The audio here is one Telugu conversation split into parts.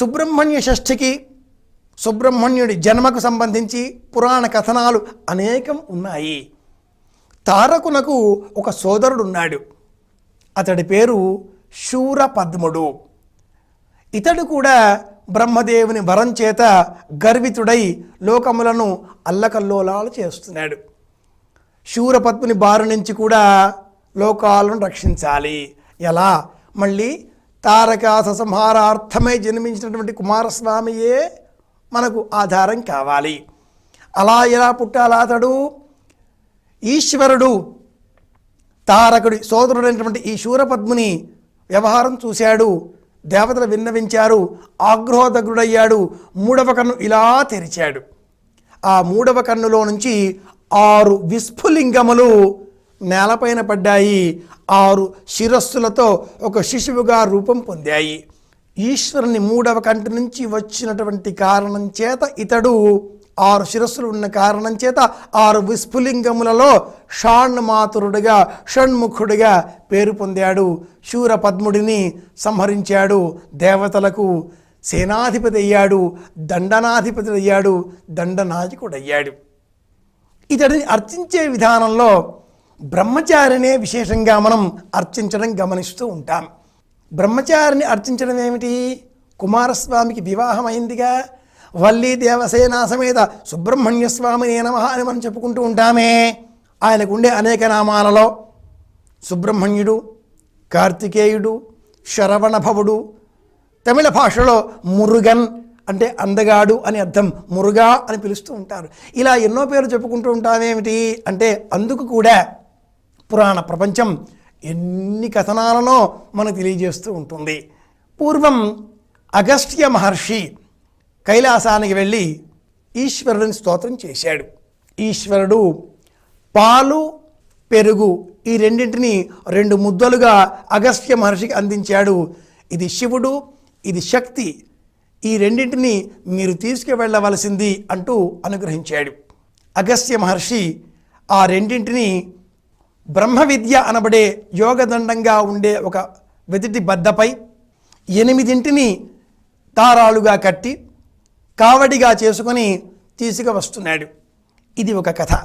సుబ్రహ్మణ్య షష్ఠికి సుబ్రహ్మణ్యుడి జన్మకు సంబంధించి పురాణ కథనాలు అనేకం ఉన్నాయి. తారకునకు ఒక సోదరుడున్నాడు. అతడి పేరు శూరపద్ముడు. ఇతడు కూడా బ్రహ్మదేవుని వరం చేత గర్వితుడై లోకములను అల్లకల్లోలాలు చేస్తున్నాడు. శూరపద్ముని బారు నుంచి కూడా లోకాలను రక్షించాలి. ఎలా? మళ్ళీ తారకాస సంహారార్థమై జన్మించినటువంటి కుమారస్వామియే మనకు ఆధారం కావాలి. అలా ఎలా పుట్టాలా అతడు? ఈశ్వరుడు తారకుడి సోదరుడైనటువంటి ఈ శూరపద్ముని వ్యవహారం చూశాడు. దేవతలు విన్నవించారు. ఆగ్రహోదగ్రుడయ్యాడు. మూడవ కన్ను ఇలా తెరిచాడు. ఆ మూడవ కన్నులో నుంచి ఆరు విస్ఫులింగములు నేలపైన పడ్డాయి. ఆరు శిరస్సులతో ఒక శిశువుగా రూపం పొందాయి. ఈశ్వరుని మూడవ కంటి నుంచి వచ్చినటువంటి కారణం చేత ఇతడు ఆరు శిరస్సులు ఉన్న కారణం చేత ఆరు విస్ఫులింగములలో షాణ్మాతురుడిగా షణ్ముఖుడిగా పేరు పొందాడు. శూరపద్ముడిని సంహరించాడు. దేవతలకు సేనాధిపతి అయ్యాడు. దండనాధిపతి అయ్యాడు. దండనాయకుడయ్యాడు. ఇతడిని అర్చించే విధానంలో బ్రహ్మచారినే విశేషంగా మనం అర్చించడం గమనిస్తూ ఉంటాం. బ్రహ్మచారిని అర్చించడం ఏమిటి? కుమారస్వామికి వివాహం అయిందిగా వల్లి దేవసేనా సమేత సుబ్రహ్మణ్య స్వామి నమ అని మనం చెప్పుకుంటూ ఉంటామే. ఆయనకు ఉండే అనేక నామాలలో సుబ్రహ్మణ్యుడు కార్తికేయుడు శరవణభవుడు తమిళ భాషలో మురుగన్ అంటే అందగాడు అని అర్థం మురుగా అని పిలుస్తూ ఉంటారు. ఇలా ఎన్నో పేర్లు చెప్పుకుంటూ ఉంటామేమిటి? అంటే అందుకు కూడా పురాణ ప్రపంచం ఎన్ని కథనాలనో మనకు తెలియజేస్తూ ఉంటుంది. పూర్వం అగస్త్య మహర్షి కైలాసానికి వెళ్ళి ఈశ్వరుడిని స్తోత్రం చేశాడు. ఈశ్వరుడు పాలు పెరుగు ఈ రెండింటిని రెండు ముద్దలుగా అగస్త్య మహర్షికి అందించాడు. ఇది శివుడు ఇది శక్తి. ఈ రెండింటిని మీరు తీసుకువెళ్ళవలసింది అంటూ అనుగ్రహించాడు. అగస్త్య మహర్షి ఆ రెండింటిని బ్రహ్మ విద్య అనబడే యోగదండంగా ఉండే ఒక వెతిటి బద్దపై ఎనిమిదింటిని తారాలుగా కట్టి కావడిగా చేసుకొని తీసుకువస్తున్నాడు. ఇది ఒక కథ.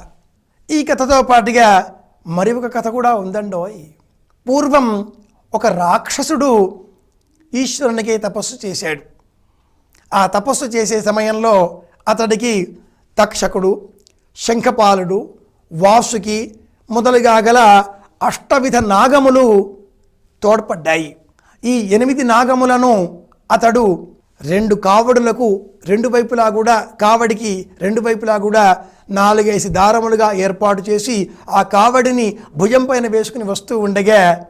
ఈ కథతో పాటుగా మరి ఒక కథ కూడా ఉందండోయ్. పూర్వం ఒక రాక్షసుడు ఈశ్వరునికి తపస్సు చేశాడు. ఆ తపస్సు చేసే సమయంలో అతడికి తక్షకుడు శంఖపాలుడు వాసుకి మొదలుగా గల అష్టవిధ నాగములు తోడ్పడ్డాయి. ఈ ఎనిమిది నాగములను అతడు రెండు కావడులకు రెండు వైపులా కూడా కావడికి రెండు వైపులా కూడా నాలుగైసి దారములుగా ఏర్పాటు చేసి ఆ కావడిని భుజం పైన వేసుకుని వస్తూ ఉండగా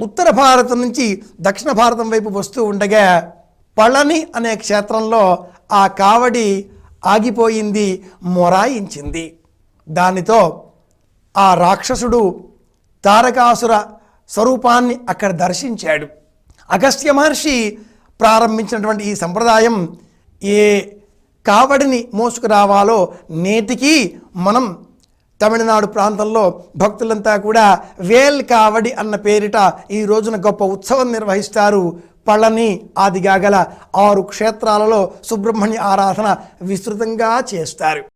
ఉత్తర భారతం నుంచి దక్షిణ భారతం వైపు వస్తూ ఉండగా పళని అనే క్షేత్రంలో ఆ కావడి ఆగిపోయింది మొరాయించింది. దానితో ఆ రాక్షసుడు తారకాసుర స్వరూపాన్ని అక్కడ దర్శించాడు. అగస్త్య మహర్షి ప్రారంభించినటువంటి ఈ సంప్రదాయం ఏ కావడిని మోసుకురావాలో నేటికి మనం తమిళనాడు ప్రాంతంలో భక్తులంతా కూడా వేల్ కావడి అన్న పేరిట ఈ రోజున గొప్ప ఉత్సవం నిర్వహిస్తారు. పళని ఆదిగా గల ఆరు క్షేత్రాలలో సుబ్రహ్మణ్య ఆరాధన విస్తృతంగా చేస్తారు.